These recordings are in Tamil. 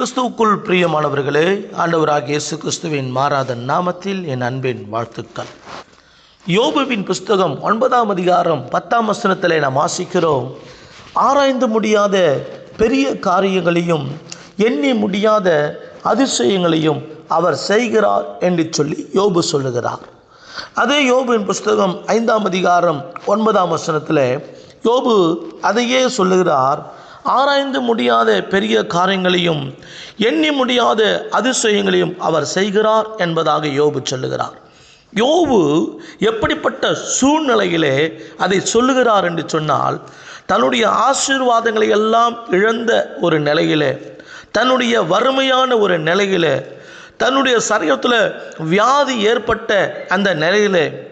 கிறிஸ்துவுக்குள் பிரியமானவர்களே ஆண்டவராக இயேசு கிறிஸ்துவின் மாறாத நாமத்தில் என் அன்பின் வாழ்த்துக்கள். யோபுவின் புஸ்தகம் ஒன்பதாம் அதிகாரம் பத்தாம் வசனத்தில் நாம் வாசிக்கிறோம் ஆராய்ந்து முடியாத பெரிய காரியங்களையும் எண்ணி முடியாத அதிசயங்களையும் அவர் செய்கிறார் என்று சொல்லி யோபு சொல்லுகிறார். அதே யோபுவின் புஸ்தகம் ஐந்தாம் அதிகாரம் ஒன்பதாம் வசனத்தில் யோபு அதையே சொல்லுகிறார் ஆராய்ந்து முடியாத பெரிய காரியங்களையும் எண்ணி முடியாத அதிசயங்களையும் அவர் செய்கிறார் என்பதாக யோபு சொல்லுகிறார். யோபு எப்படிப்பட்ட சூழ்நிலையிலே அதை சொல்லுகிறார் என்று சொன்னால் தன்னுடைய ஆசீர்வாதங்களை எல்லாம் இழந்த ஒரு நிலையிலே தன்னுடைய வறுமையான ஒரு நிலையிலே தன்னுடைய சரீரத்தில் வியாதி ஏற்பட்ட அந்த நிலையிலே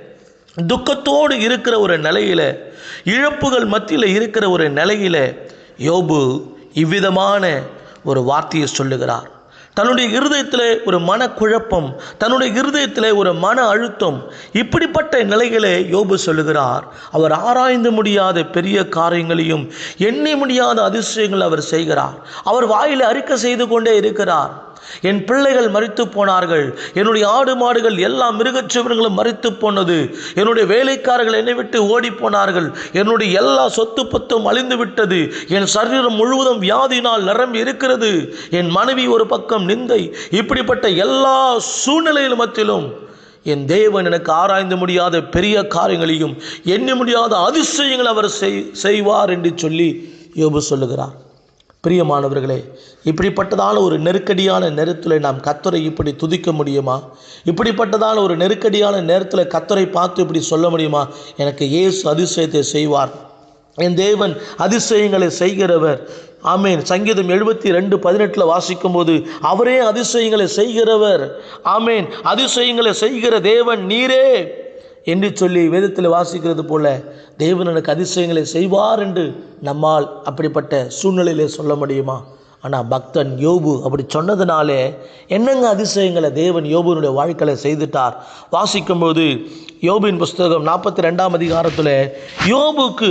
துக்கத்தோடு இருக்கிற ஒரு நிலையில இழப்புகள் மத்தியில் இருக்கிற ஒரு நிலையிலே யோபு இவ்விதமான ஒரு வார்த்தையை சொல்லுகிறார். தன்னுடைய இருதயத்தில் ஒரு மனக்குழப்பம் தன்னுடைய இருதயத்தில் ஒரு மன அழுத்தம் இப்படிப்பட்ட நிலைகளை யோபு சொல்லுகிறார். அவர் ஆராய்ந்து முடியாத பெரிய காரியங்களையும் எண்ணி முடியாத அதிசயங்கள் அவர் செய்கிறார். அவர் வாயில் அறிக்கை செய்து கொண்டே இருக்கிறார். என் பிள்ளைகள் மறித்து போனார்கள். என்னுடைய ஆடு மாடுகள் எல்லா மிருகச்சிவர்களும் மறித்து போனது. என்னுடைய வேலைக்காரர்கள் என்னை விட்டு ஓடி போனார்கள். என்னுடைய எல்லா சொத்து பத்தும் அழிந்து விட்டது. என் சரீரம் முழுவதும் வியாதினால் நிரம்பி இருக்கிறது. என் மனைவி ஒரு பக்கம் நிந்தை. இப்படிப்பட்ட எல்லா சூழ்நிலையில் மத்தியிலும் என் தேவன் எனக்கு ஆராய்ந்து முடியாத பெரிய காரியங்களையும் எண்ணி முடியாத அதிசயங்களை அவர் செய் செய்வார் என்று சொல்லி யோபு சொல்லுகிறார். பிரியமானவர்களே இப்படிப்பட்டதான ஒரு நெருக்கடியான நேரத்தில் நாம் கத்தரை இப்படி துதிக்க முடியுமா? இப்படிப்பட்டதான ஒரு நெருக்கடியான நேரத்தில் கத்தரை பார்த்து இப்படி சொல்ல முடியுமா? எனக்கு ஏசு அதிசயத்தை செய்வார். என் தேவன் அதிசயங்களை செய்கிறவர். ஆமேன். சங்கீதம் எழுபத்தி ரெண்டு பதினெட்டில் வாசிக்கும் போது அவரே அதிசயங்களை செய்கிறவர். ஆமேன். அதிசயங்களை செய்கிற தேவன் நீரே. என்று சொல்லி வேதத்தில் வாசிக்கிறது போல தேவன் எனக்கு அதிசயங்களை செய்வார் என்று நம்மால் அப்படிப்பட்ட சூழ்நிலையிலே சொல்ல முடியுமா? ஆனால் பக்தன் யோபு அப்படி சொன்னதுனாலே என்னங்க அதிசயங்களை தேவன் யோபுனுடைய வாழ்க்கையில் செய்துட்டார்? வாசிக்கும்போது யோபின் புஸ்தகம் நாற்பத்தி ரெண்டாம் அதிகாரத்தில் யோபுக்கு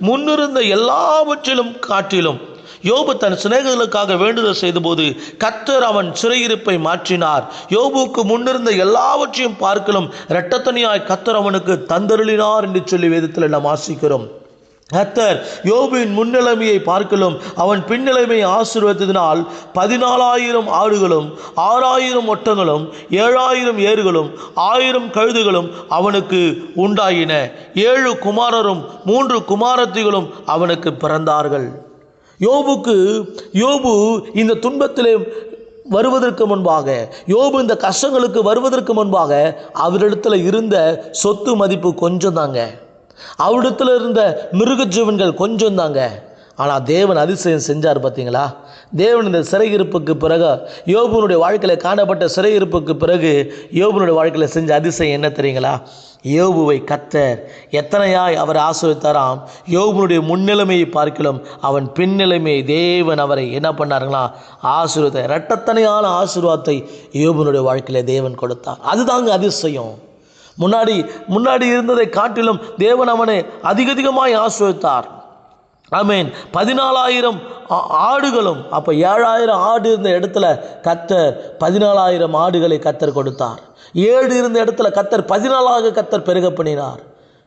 முன்னிருந்த எல்லாவற்றிலும் காட்டிலும் யோபு தன் சிநேகிதர்களுக்காக வேண்டுதல் செய்தபோது கத்தர் அவன் சிறையிருப்பை மாற்றினார். யோபுக்கு முன்னிருந்த எல்லாவற்றையும் பார்க்கலும் இரட்டத்தனியாய் கத்தர் அவனுக்கு தந்தருளினார் என்று சொல்லி வேதத்தில் நாம் ஆசிக்கிறோம் கத்தர் யோபின் முன்னிலைமையை பார்க்கலும் அவன் பின்னிலைமையை ஆசீர்வதினால் பதினாலாயிரம் ஆடுகளும் ஆறாயிரம் ஒட்டங்களும் ஏழாயிரம் ஏறுகளும் ஆயிரம் கழுதுகளும் அவனுக்கு உண்டாயின. ஏழு குமாரரும் மூன்று குமாரத்திகளும் அவனுக்கு பிறந்தார்கள். யோபுக்கு யோபு இந்த துன்பத்திலே வருவதற்கு முன்பாக யோபு இந்த கஷ்டங்களுக்கு வருவதற்கு முன்பாக அவரிடத்தில் இருந்த சொத்து மதிப்பு கொஞ்சம் தாங்க. அவரிடத்தில் இருந்த மிருக ஜீவன்கள் கொஞ்சம் தாங்க. ஆனால் தேவன் அதிசயம் செஞ்சார் பார்த்தீங்களா தேவன் இந்த சிறையிருப்புக்கு பிறகு யோபுனுடைய வாழ்க்கையில் காணப்பட்ட சிறையிருப்புக்கு பிறகு யோபுனுடைய வாழ்க்கையில் செஞ்ச அதிசயம் என்ன தெரியுங்களா? யோபுவை கத்தர். எத்தனையாய் அவர் ஆசிரியத்தாராம் யோபுனுடைய முன்னிலைமையை பார்க்கலாம் அவன் பின்னிலைமையை தேவன் அவரை என்ன பண்ணாருங்களா? ஆசீர்வத்தை இரட்டத்தனையான ஆசீர்வாதத்தை யோபுனுடைய வாழ்க்கையில் தேவன் கொடுத்தார். அதுதாங்க அதிசயம். முன்னாடி முன்னாடி இருந்ததை காட்டிலும் தேவன் அவனை அதிக அதிகமாய் ஆமீன். பதினாலாயிரம் ஆ- ஆடுகளும் அப்போ ஏழாயிரம் ஆடு இருந்த இடத்துல கத்தர் பதினாலாயிரம் ஆடுகளை கத்தர் கொடுத்தார். ஏழு இருந்த இடத்துல கத்தர் பதினாலாக கத்தர் பெருக பண்ணினார்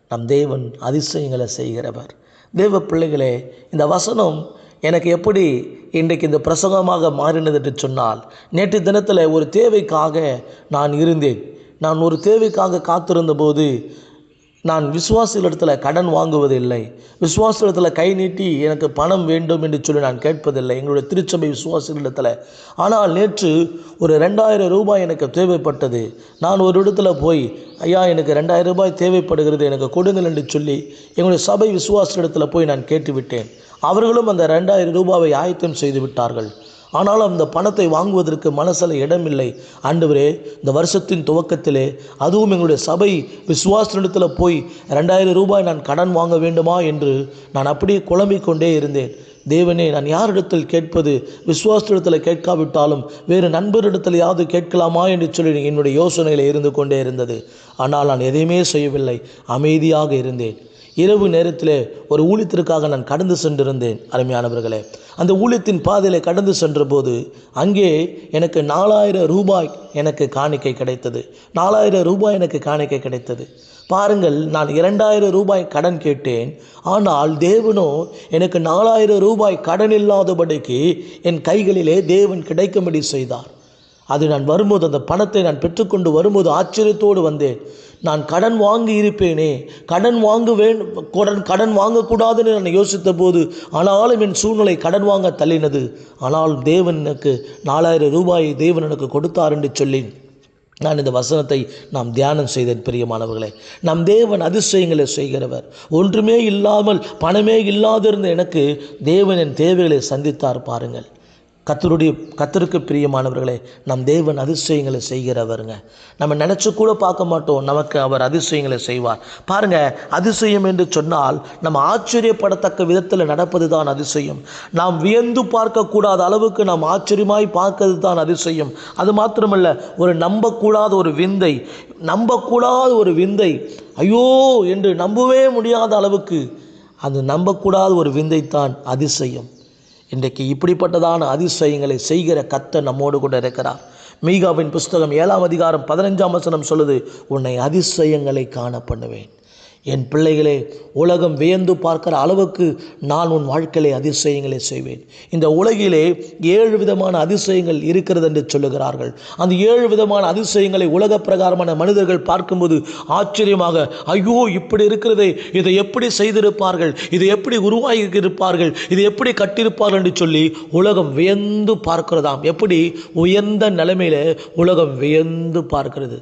நம் தேவன் அதிசயங்களை செய்கிறவர். தேவ பிள்ளைகளே இந்த வசனம் எனக்கு எப்படி இன்றைக்கு இந்த பிரசங்கமாக மாறினது என்று சொன்னால் நேற்று தினத்தில் ஒரு தேவைக்காக நான் இருந்தேன். நான் ஒரு தேவைக்காக காத்திருந்தபோது நான் விசுவாசிகளிடத்தில் கடன் வாங்குவதில்லை. விசுவாசிகளிடத்தில் கை நீட்டி எனக்கு பணம் வேண்டும் என்று சொல்லி நான் கேட்பதில்லை. எங்களுடைய திருச்சபை விசுவாசிகளிடத்தில். ஆனால் நேற்று ஒரு ரெண்டாயிரம் ரூபாய் எனக்கு தேவைப்பட்டது. நான் ஒரு இடத்துல போய் ஐயா எனக்கு ரெண்டாயிரம் ரூபாய் தேவைப்படுகிறது. எனக்கு கொடுங்கள் என்று சொல்லி எங்களுடைய சபை விசுவாசிகளிடத்தில் போய் நான் கேட்டுவிட்டேன். அவர்களும் அந்த ரெண்டாயிரம் ரூபாவை ஆயத்தம் செய்து விட்டார்கள் ஆனால் அந்த பணத்தை வாங்குவதற்கு மனசில் இடமில்லை. ஆண்டவரே இந்த வருஷத்தின் துவக்கத்திலே அதுவும் எங்களுடைய சபை விசுவாசனிடத்தில் போய் ரெண்டாயிரம் ரூபாய் நான் கடன் வாங்க வேண்டுமா என்று நான் அப்படியே குழம்பிக் கொண்டே இருந்தேன். தேவனே நான் யாரிடத்தில் கேட்பது விசுவாசத்திடத்தில் கேட்காவிட்டாலும் வேறு நண்பரிடத்தில் யாவது கேட்கலாமா என்று சொல்லி என்னுடைய யோசனையில் இருந்து கொண்டே இருந்தது. ஆனால் நான் எதையுமே செய்யவில்லை. அமைதியாக இருந்தேன். இரவு நேரத்தில் ஒரு ஊழியத்திற்காக நான் கடந்து சென்றிருந்தேன் அருமையானவர்களே. அந்த ஊழியத்தின் பாதையில் கடந்து சென்றபோது அங்கே எனக்கு நாலாயிரம் ரூபாய் எனக்கு காணிக்கை கிடைத்தது. நாலாயிரம் ரூபாய் எனக்கு காணிக்கை கிடைத்தது. பாருங்கள் நான் இரண்டாயிரம் ரூபாய் கடன் கேட்டேன். ஆனால் தேவனோ எனக்கு நாலாயிரம் ரூபாய் கடன் இல்லாதபடிக்கு என் கைகளிலே தேவன் கிடைக்கும்படி செய்தார். அது நான் வரும்போது அந்த பணத்தை நான் பெற்றுக்கொண்டு வரும்போது ஆச்சரியத்தோடு வந்தேன். நான் கடன் வாங்கி இருப்பேனே கடன் வாங்க வேண்டும் கடன் கடன் வாங்கக்கூடாதுன்னு நான் யோசித்த போது ஆனாலும் என் சூழ்நிலை கடன் வாங்க தள்ளினது. ஆனால் தேவன் எனக்கு நாலாயிரம் ரூபாயை தேவன் எனக்கு கொடுத்தார் என்று சொல்லி நான் இந்த வசனத்தை நாம் தியானம் செய்தேன் பிரியமானவர்களே. நம் தேவன் அதிசயங்களை செய்கிறவர். ஒன்றுமே இல்லாமல் பணமே இல்லாதிருந்த எனக்கு தேவன் என் தேவைகளை சந்தித்தார் பாருங்கள். கத்தருடைய கத்தருக்கு பிரியமானவர்களே நம் தேவன் அதிசயங்களை செய்கிறவருங்க நம்ம நினச்சி கூட பார்க்க மாட்டோம் நமக்கு அவர் அதிசயங்களை செய்வார். பாருங்க அதிசயம் என்று சொன்னால் நம்ம ஆச்சரியப்படத்தக்க விதத்தில் நடப்பது தான் அதிசயம். நாம் வியந்து பார்க்கக்கூடாத அளவுக்கு நாம் ஆச்சரியமாய் பார்க்கறது தான் அதிசயம். அது மாத்திரமல்ல ஒரு நம்பக்கூடாத ஒரு விந்தை நம்பக்கூடாத ஒரு விந்தை ஐயோ என்று நம்பவே முடியாத அளவுக்கு அது நம்பக்கூடாத ஒரு விந்தைத்தான் அதிசயம். இன்றைக்கு இப்படிப்பட்டதான அதிசயங்களை செய்கிற கத்த நம்மோடு கூட இருக்கிறார். மீகாவின் புஸ்தகம் ஏழாம் அதிகாரம் பதினஞ்சாம் வசனம் சொல்லுது உன்னை அதிசயங்களை காண பண்ணுவேன். என் பிள்ளைகளே உலகம் வியந்து பார்க்கிற அளவுக்கு நான் உன் வாழ்க்கையிலே அதிசயங்களை செய்வேன். இந்த உலகிலே ஏழு விதமான அதிசயங்கள் இருக்கிறது என்று சொல்லுகிறார்கள். அந்த ஏழு விதமான அதிசயங்களை உலக பிரகாரமான மனிதர்கள் பார்க்கும்போது ஆச்சரியமாக ஐயோ இப்படி இருக்கிறதே இதை எப்படி செய்திருப்பார்கள்? இதை எப்படி உருவாகி இருப்பார்கள் இதை எப்படி கட்டியிருப்பார்கள்? என்று சொல்லி உலகம் வியந்து பார்க்கிறதாம். எப்படி? உயர்ந்த நிலைமையில் உலகம் வியந்து பார்க்கிறது.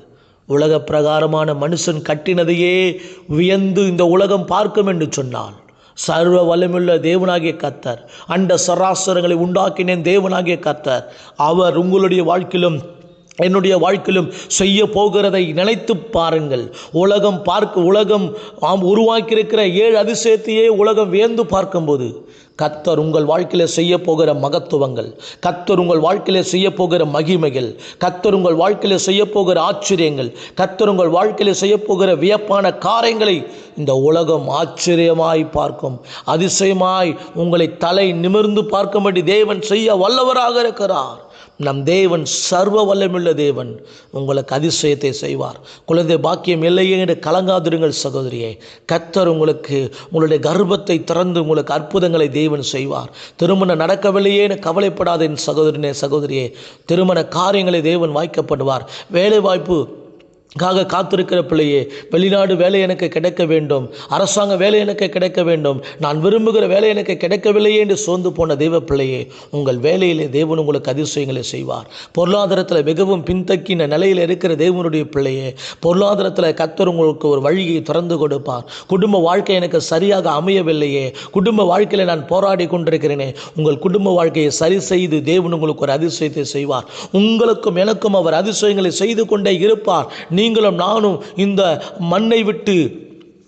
உலக பிரகாரமான மனுஷன் கட்டினதையே வியந்து இந்த உலகம் பார்க்கும் என்று சொன்னான் சர்வ வலிமுள்ள தேவனாகிய கத்தர் அண்ட சராசரங்களை உண்டாக்கினேன் தேவனாகிய கத்தர் அவர் உங்களுடைய வாழ்க்கையிலும் என்னுடைய வாழ்க்கையிலும் செய்ய போகிறதை நினைத்து பாருங்கள். உலகம் பார்க்க உலகம் உருவாக்கியிருக்கிற ஏழு அதிசயத்தையே உலகம் வியந்து பார்க்கும்போது கத்தர் உங்கள் வாழ்க்கையில் செய்ய போகிற மகத்துவங்கள் கத்தர் உங்கள் வாழ்க்கையில் செய்ய போகிற மகிமைகள் கத்தர் உங்கள் வாழ்க்கையில் செய்ய போகிற ஆச்சரியங்கள் கத்தர் உங்கள் வாழ்க்கையில் செய்ய போகிற வியப்பான காரியங்களை இந்த உலகம் ஆச்சரியமாய் பார்க்கும். அதிசயமாய் உங்களை தலை நிமிர்ந்து பார்க்கும்படி தேவன் செய்ய வல்லவராக இருக்கிறார். நம் தேவன் சர்வ வல்லமுள்ள தேவன். உங்களுக்கு அதிசயத்தை செய்வார். குழந்தை பாக்கியம் இல்லையே என்று கலங்காதிருங்கள் சகோதரியே. கத்தர் உங்களுக்கு உங்களுடைய கர்ப்பத்தை திறந்து உங்களுக்கு அற்புதங்களை தேவன் செய்வார். திருமணம் நடக்கவில்லையே என கவலைப்படாத என் சகோதரனே சகோதரியே. திருமண காரியங்களை தேவன் வாய்க்கப்படுவார். வேலை வாய்ப்பு காக காத்திருக்கிற பிள்ளையே வெளிநாடு வேலை எனக்கு கிடைக்க வேண்டும். அரசாங்க வேலை எனக்கு கிடைக்க வேண்டும். நான் விரும்புகிற வேலை எனக்கு கிடைக்கவில்லையே என்று சோர்ந்து போன தெய்வ பிள்ளையே உங்கள் வேலையிலே தேவன் உங்களுக்கு அதிசயங்களை செய்வார். பொருளாதாரத்தில் மிகவும் பின்தக்கின நிலையில் இருக்கிற தேவனுடைய பிள்ளையே பொருளாதாரத்தில் கத்தர் உங்களுக்கு ஒரு வழியை திறந்து கொடுப்பார். குடும்ப வாழ்க்கை எனக்கு சரியாக அமையவில்லையே குடும்ப வாழ்க்கையில் நான் போராடி கொண்டிருக்கிறேனே உங்கள் குடும்ப வாழ்க்கையை சரி செய்து தேவன் உங்களுக்கு ஒரு அதிசயத்தை செய்வார். உங்களுக்கும் எனக்கும் அவர் அதிசயங்களை செய்து கொண்டே இருப்பார். நீங்களும் நானும் இந்த மண்ணை விட்டு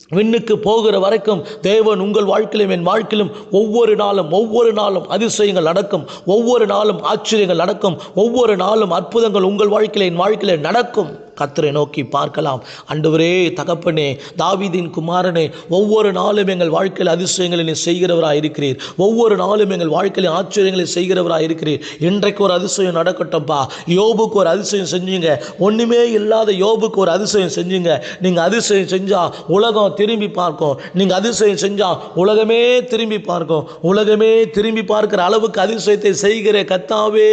விண்ணுக்கு போகிற வரைக்கும் தேவன் உங்கள் வாழ்க்கையிலும் என் வாழ்க்கையிலும் ஒவ்வொரு நாளும் ஒவ்வொரு நாளும் அதிசயங்கள் நடக்கும் ஒவ்வொரு நாளும் ஆச்சரியங்கள் நடக்கும் ஒவ்வொரு நாளும் அற்புதங்கள் உங்கள் வாழ்க்கையில் என் வாழ்க்கையில் நடக்கும். கத்தரை நோக்கி பார்க்கலாம். அண்டவரே தகப்பனே தாவிதின் குமாரனே ஒவ்வொரு நாளும் எங்கள் வாழ்க்கையில் அதிசயங்களை நீ செய்கிறவராக இருக்கிறீர். ஒவ்வொரு நாளும் எங்கள் வாழ்க்கையில் ஆச்சரியங்களை செய்கிறவராக இருக்கிறீர். இன்றைக்கு ஒரு அதிசயம் நடக்கட்டும்ப்பா யோபுக்கு ஒரு அதிசயம் செஞ்சீங்க. ஒன்றுமே இல்லாத யோபுக்கு ஒரு அதிசயம் செஞ்சீங்க. நீங்கள் அதிசயம் செஞ்சால் உலகம் திரும்பி பார்க்கும். நீங்கள் அதிசயம் செஞ்சால் உலகமே திரும்பி பார்க்கும். உலகமே திரும்பி பார்க்கிற அளவுக்கு அதிசயத்தை செய்கிற கத்தாவே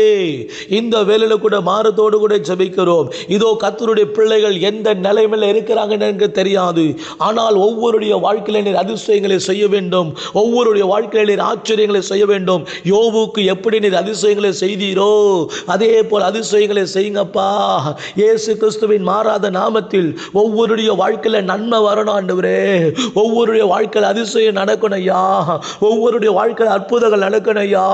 இந்த வேலையில் கூட மாறத்தோடு கூட ஜெபிக்கிறோம். இதோ கத்தருடைய பிள்ளைகள் எந்த நிலைமையில் இருக்கிறாங்கன்னு எனக்கு தெரியாது. ஆனால் ஒவ்வொருடைய வாழ்க்கையில நீர் அதிசயங்களை செய்ய வேண்டும். ஒவ்வொருடைய வாழ்க்கையில நீர் ஆச்சரியங்களை செய்ய வேண்டும். யோவுக்கு எப்படி நீர் அதிசயங்களை செய்தீரோ அதே போல் அதிசயங்களை செய்யுங்கப்பா. இயேசு கிறிஸ்துவின் மாறாத நாமத்தில் ஒவ்வொருடைய வாழ்க்கையில நன்மை வரணும் ஆண்டவரே. ஒவ்வொருடைய வாழ்க்கையில் அதிசயம் நடக்கணும் ஐயா. ஒவ்வொருடைய வாழ்க்கையில் அற்புதங்கள் நடக்கணும் ஐயா.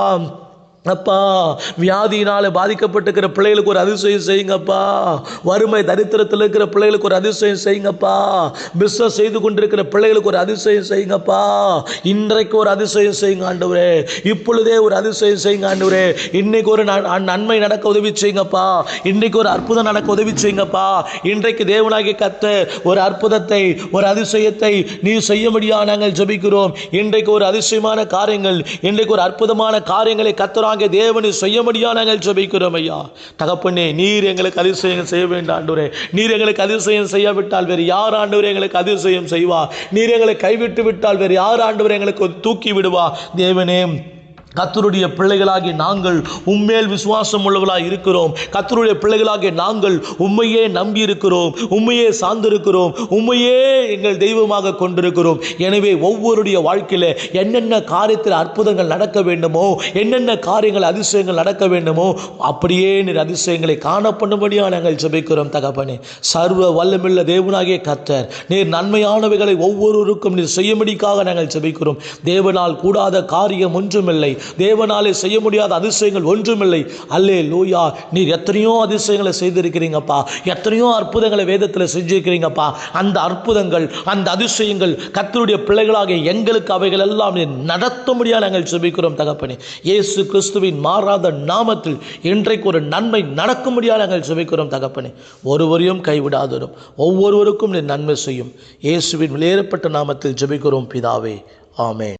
அப்பா வியாதியினால் பாதிக்கப்பட்டிருக்கிற பிள்ளைகளுக்கு ஒரு அதிசயம் செய்யுங்கப்பா. வறுமை தரித்திரத்தில் இருக்கிற பிள்ளைகளுக்கு ஒரு அதிசயம் செய்யுங்கப்பா. பிஸ்னஸ் செய்து கொண்டிருக்கிற பிள்ளைகளுக்கு ஒரு அதிசயம் செய்யுங்கப்பா. இன்றைக்கு ஒரு அதிசயம் செய்யுங்க ஆண்டவரே. இப்பொழுதே ஒரு அதிசயம் செய்யுங்க ஆண்டவரே. இன்னைக்கு ஒரு நன்- நன்மை நடக்க உதவி செய்யுங்கப்பா. இன்னைக்கு ஒரு அற்புதம் நடக்க உதவி செய்யுங்கப்பா. இன்றைக்கு தேவனாகி கத்த ஒரு அற்புதத்தை ஒரு அதிசயத்தை நீ செய்யும்படியா நாங்கள் ஜெபிக்கிறோம். இன்றைக்கு ஒரு அதிசயமான காரியங்கள் இன்றைக்கு ஒரு அற்புதமான காரியங்களை நாங்கள் தேவனை முடியாது நாங்கள் ஜபிக்கிறோம் ஐயா. தகப்பண்ணே நீர் எங்களுக்கு அதிசயம் செய்ய வேண்டாம் ஆண்டவரே. நீர் எங்களுக்கு அதிசயம் செய்யாவிட்டால் வேறு யார் ஆண்டவர் எங்களுக்கு அதிசயம் செய்வா? நீர் எங்களை கைவிட்டு விட்டால் வேறு யார் ஆண்டவர் எங்களுக்கு தூக்கி விடுவா? தேவனே கத்தருடைய பிள்ளைகளாகி நாங்கள் உம்மேல் விசுவாசம் உள்ளவர்களாக இருக்கிறோம். கத்தருடைய பிள்ளைகளாகிய நாங்கள் உண்மையே நம்பி இருக்கிறோம் உண்மையே சார்ந்திருக்கிறோம். உண்மையே எங்கள் தெய்வமாக கொண்டிருக்கிறோம். எனவே ஒவ்வொருடைய வாழ்க்கையில் என்னென்ன காரியத்தில் அற்புதங்கள் நடக்க வேண்டுமோ என்னென்ன காரியங்கள் அதிசயங்கள் நடக்க வேண்டுமோ அப்படியே நீர் அதிசயங்களை காணப்படும்படியாக நாங்கள் ஜெபிக்கிறோம் தகப்பனே. சர்வ வல்லமில்ல தேவனாகிய கத்தர் நீர் நன்மையானவைகளை ஒவ்வொருவருக்கும் நீர் செய்யும்படிக்காக நாங்கள் ஜெபிக்கிறோம். தேவனால் கூடாத காரியம் ஒன்றுமில்லை. தேவனாலே செய்ய முடியாத அதிசயங்கள் ஒன்றுமில்லை. அல்லே லூயா நீர் எத்தனையோ அதிசயங்களை செய்திருக்கிறீங்கப்பா. எத்தனையோ அற்புதங்களை வேதத்தில் செஞ்சிருக்கிறீங்கப்பா. அந்த அற்புதங்கள் அந்த அதிசயங்கள் கத்தருடைய பிள்ளைகளாக எங்களுக்கு அவைகள் எல்லாம் நீர் நடத்த முடியாத நாங்கள் ஜெபிக்கிறோம் தகப்பனே. இயேசு கிறிஸ்துவின் மாறாத நாமத்தில் இன்றைக்கு ஒரு நன்மை நடக்க முடியாத நாங்கள் ஜெபிக்கிறோம் தகப்பனே. ஒருவரையும் கைவிடாதரும். ஒவ்வொருவருக்கும் நீர் நன்மை செய்யும். இயேசுவின் வெளியேறப்பட்ட நாமத்தில் ஜெபிக்கிறோம் பிதாவே. ஆமே